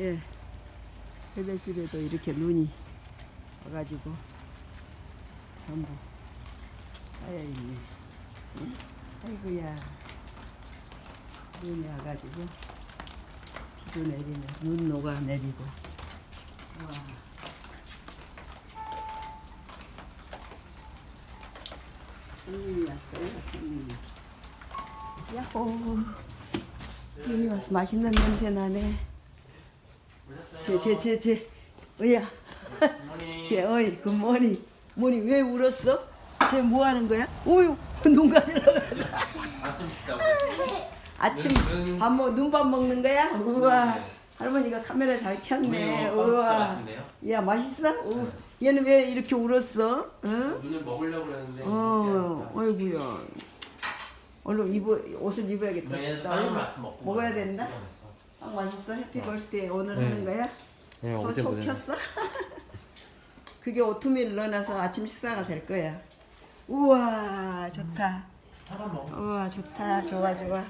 예. 해변길에도 이렇게 눈이 와가지고 전부 쌓여있네. 응? 아이고야. 눈이 와가지고 비도 내리네. 눈 녹아 내리고. 와. 손님이 왔어요, 손님이. 야호. 손님이 와서 맛있는 냄새 나네. 제, 제, 제, 제, 어야. 제, 어이, 그 머니. 머니 왜 울었어? 쟤 뭐 하는 거야? 오유, 눈 가지러 아침 식사 아침 눈- 밥 먹, 눈밥 먹는 거야? 우와. 네. 할머니가 카메라 잘 켰네. 진짜 우와. 맛있네요. 야, 맛있어? 우. 얘는 왜 이렇게 울었어? 응? 눈을 먹으려고 그랬는데 어, 어이구야. 얼른 입어, 옷을 입어야겠다. 얘는 춥다. 빵으로 얼른 아침 먹고 먹어야 된다? 시장에서. 빵 맛있어? 해피 벌스데이 오늘 네. 하는 거야? 네, 저 보내요. 켰어? 그게 오트밀 넣어놔서 아침 식사가 될 거야. 우와, 좋다. 우와, 좋다. 좋아, 좋아.